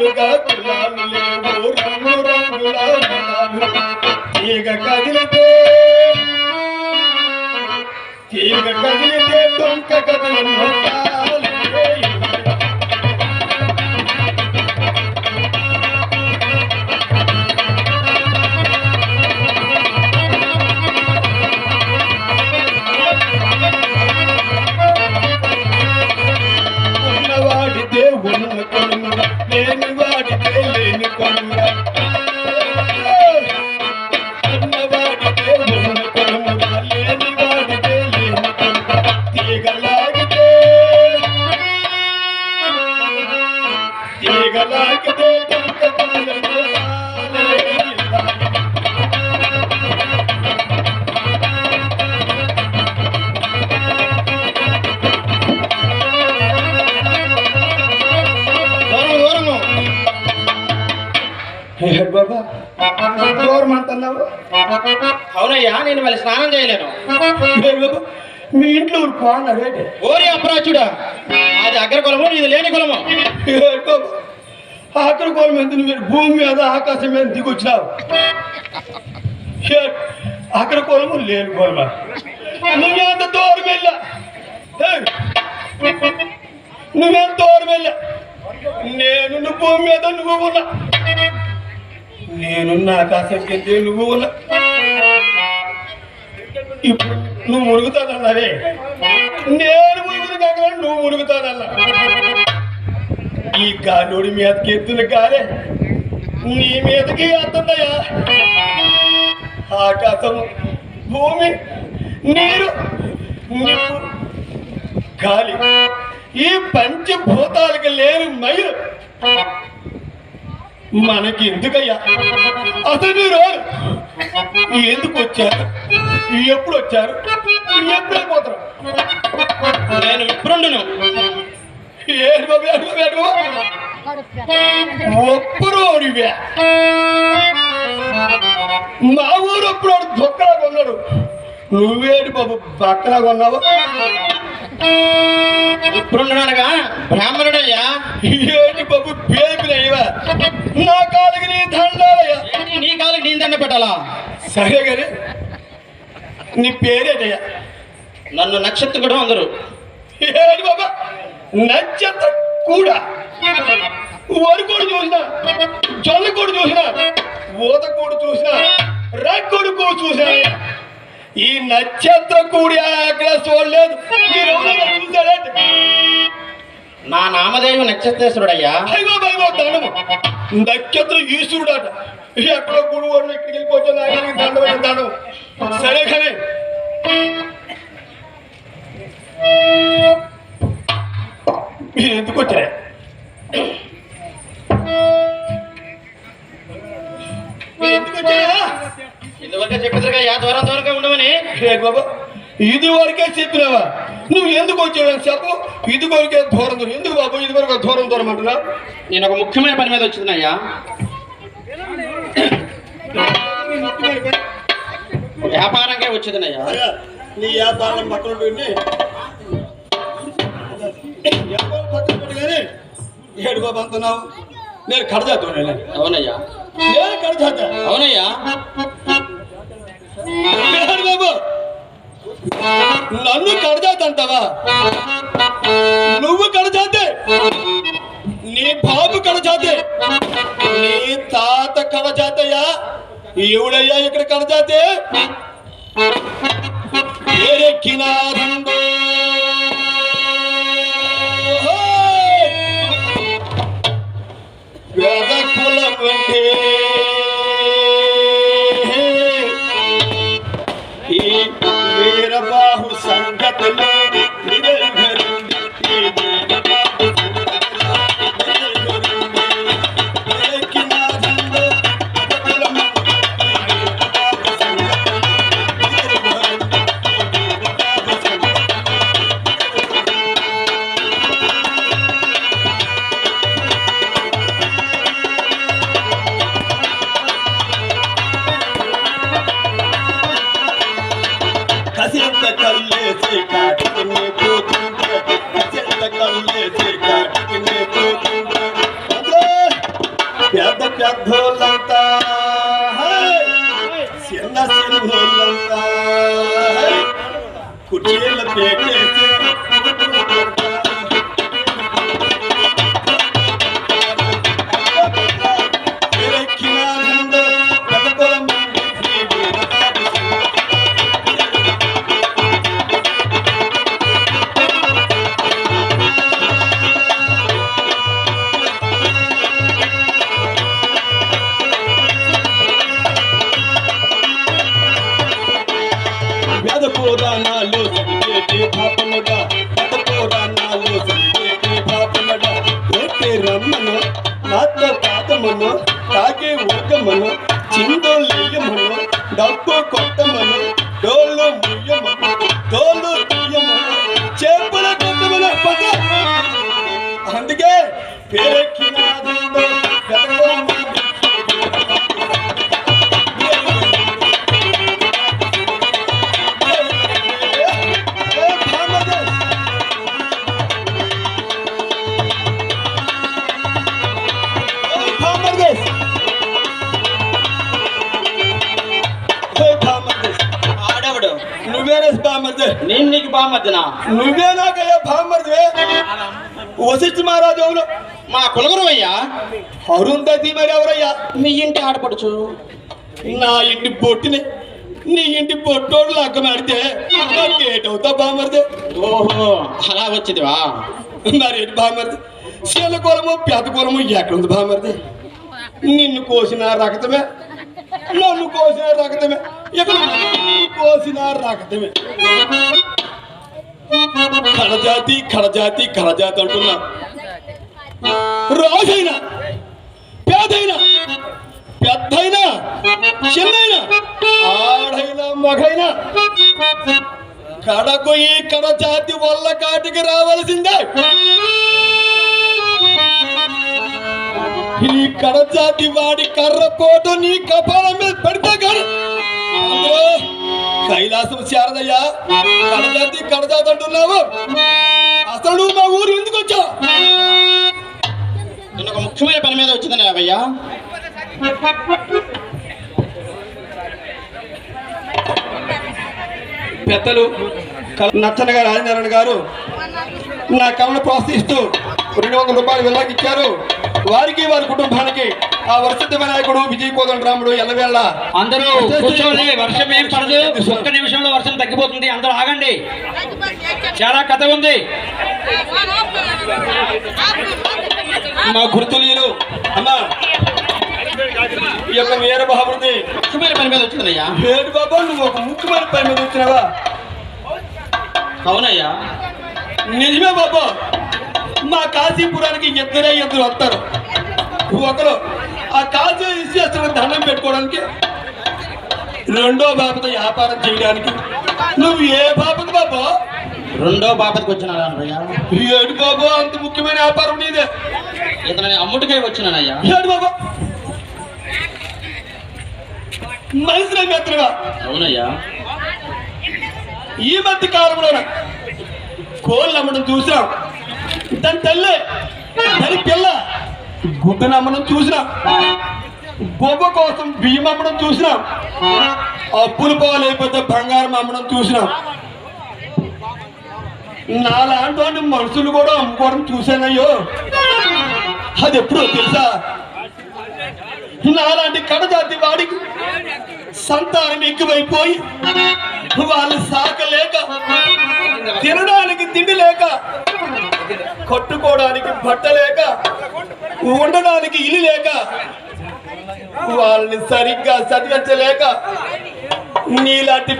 గులాలుగా గులాలు లేవు రంగు రంగుల గులాలు తీగ కదిలితే తీగ కదిలితే టొంక కదలన్నట్ట దూరం అంటున్నావు అవునయ్యా నేను మళ్ళీ స్నానం చేయలేను. మీ ఇంట్లో బాగున్నారు ఓరి అప్రాచుడా అది అగ్ర కులము నీది లేని కులము. ఆఖరి కోలం ఎంత మీరు భూమి మీద ఆకాశం మీద దిగొచ్చినావు. హే, ఆఖరి కోలము లేని కోలమా? నువ్వెంత దూరం వెళ్ళా నువ్వెంత దూరం వెళ్ళా నేను భూమి మీద నువ్వు ఉన్నా నేనున్న ఆకాశం నువ్వు ఉన్నా ఇప్పుడు నువ్వు మునుగుతానన్నావే నేను మునుగులు కాక నువ్వు మునుగుతానన్నా. ఈ గాలుడి మీదకి ఎత్తున గారే నీ మీదకి ఎత్తున్నాయా ఆకాశం భూమి నీరు గాలి. ఈ పంచభూతాలకి లేని మయులు మనకి ఎందుకయ్యా అసలు మీరు ఎందుకు వచ్చారు? ఎప్పుడు వచ్చారు? ఎప్పుడు అయిపోతారు? నేను బాబు ఒప్పురోడివే మా ఊరు అప్పుడు దొక్కలా కొన్నాడు నువ్వేడు బాబు బక్కలా కొన్నావు విప్రుండును అనగా బ్రాహ్మణుడయ్యా ఏంటి బాబు పేపినయ్యవా నా కాలికి నీ దండాలయ్యా. ఏంటి నీ కాలికి నేను దండ పెట్టాలా? సరే కానీ నీ పేరేటయ్యా? నన్ను నక్షత్రుడు అందరు. ఏడు బాబా? నచ్చత కూడా వరకోడు చూసినా జొన్నకోడు చూసినా ఊతకోడు చూసినా రక్కోడు కూడా చూసినా ఈ నక్షత్ర కూడి అక్కడ చూడలేదు నా నామదేవి నక్షత్రేశ్వరుడయ్యా. అయ్యో భయమో దండము నక్షత్ర ఈశ్వరుడట. ఎక్కడో గుడి వాడు ఇక్కడికి దండమైన సరే కానీ మీరు ఎందుకు వచ్చారా? ఎందుకు వచ్చారా? ఇదివరకే చెప్పేసరిగా యా దూరం దూరంగా ఉండమని రే బాబా ఇది వరకే చెప్పినావా? నువ్వు ఎందుకు వచ్చావని చెప్పు? ఇది వరకే దూరం దూరం ఎందుకు బాబు? ఇది వరకు దూరం దూరం అంటున్నావు నేను ఒక ముఖ్యమైన పని మీద వచ్చిందయ్యా. వ్యాపారంగా వచ్చిందయ్యా. నీ వ్యాపారం పక్కన వ్యాపారం పక్కన ఏడు బాబు అంటున్నావు? నేను కడదాతో అవునయ్యా. నేను కడదాత. అవునయ్యా. బాబు నన్ను కడదాత అంటావా నువ్వు కడజాతే నీ బాబు కడజాతే నీ తాత కడజాతయ్యా ఎవడయ్యా ఇక్కడ కడజాతే ఎరెక్కినారండో ही मेरा बाहु संगत ले पे ढोलता है। सिंह सिंह है। कुटिल पेटे 나빠 బామర్దినా నువ్వే నాకయ్యా బామర్దే వశిష్ఠ మహారాజు ఎవరు మా కులగురు అయ్యా అరుంధతి మరి ఎవరయ్యా? మీ ఇంటి ఆడపడుచు. నా ఇంటి పొట్టిని నీ ఇంటి పొట్టోడు లగ్గమాడితే ఏటవుతా బామర్దే ఓహో అలా వచ్చిదివా? మరి ఏంటి బామర్ది శీల కులము పెద్ద కులము ఎక్కడుంది బామర్ది నిన్ను కోసిన రక్తమే నన్ను కోసిన రక్తమే ఇక్కడ కోసిన రక్తమే కడజాతి కడజాతి కడజాతి అంటున్నా. రాజైనా పేదైనా పెద్దైనా చిన్నైనా ఆడైనా మగైనా కడకు ఈ కడజాతి వల్ల కాటికి రావాల్సిందే. ఈ కడజాతి వాడి కర్ర పోటు నీ కపాలం శారదయ్యా కడజాతి కడజాతి అంటున్నావు? అసలు మా ఊరు ఎందుకు వచ్చా నేను ఒక ముఖ్యమైన పని మీద వచ్చిందని రావయ్యా. పెద్దలు కల్- నచ్చన గారు ఆదినారాయణ గారు నా కళను ప్రోత్సహిస్తూ రెండు వందల రూపాయలు వెళ్ళాకిచ్చారు వారికి వారి కుటుంబానికి ఆ వరసిద్ధ వినాయకుడు విజయ్ కోదండ రాముడు ఎల్లవేళ్ళ అందరూ కూర్చోండి వర్షం ఏం పడదు. ఒక్క నిమిషంలో వర్షం తగ్గిపోతుంది. అందరూ ఆగండి. చాలా కథ ఉంది. మా గుర్తులీలు అమ్మా. ఈ యొక్క వీర బాబుది ముఖ్యమైన పని మీద వచ్చిందయ్యా? ఏడు బాబా నువ్వు ఒక ముఖ్యమైన పని మీద వచ్చినావా? అవునయ్యా. నిజమే బాబా. మా కాశీపురానికి ఇద్దరే ఇద్దరు వస్తారు. ఒకరు ఆ కాశీ విశ్వేశ్వర దండం పెట్టుకోవడానికి రెండో బాబుతో వ్యాపారం చేయడానికి. నువ్వు ఏ బాబుది బాబా? రెండో బాపతికి వచ్చినాను అయ్యా ఏడు బాబు అంత ముఖ్యమైన వ్యాపారం నీదే. ఇతని అమ్ముటికై వచ్చినానయ్యా. ఏడు బాబా. మెత్తగా అవునయ్యా. ఈ మధ్య కాలంలో కోళ్ళు అమ్మడం చూసాం దాని తల్లి దాని పిల్ల గుడ్డును చూసినాం బొబ్బ కోసం బియ్యం అమ్మడం చూసినాం అప్పులు పోలేకపోతే బంగారం అమ్మడం చూసినాం నాలాంటి మనుషులు కూడా అమ్ముకోవడం చూశానయ్యో. అది ఎప్పుడో తెలుసా? నాలాంటి కడజాతి వాడికి సంతానం ఎక్కువైపోయి వాళ్ళు సాకలేక తినడానికి తిండి లేక కట్టుకోవడానికి బట్ట లేక ఉండడానికి ఇల్లు లేక వాళ్ళని సరిగ్గా చదివించలేక నీలాంటి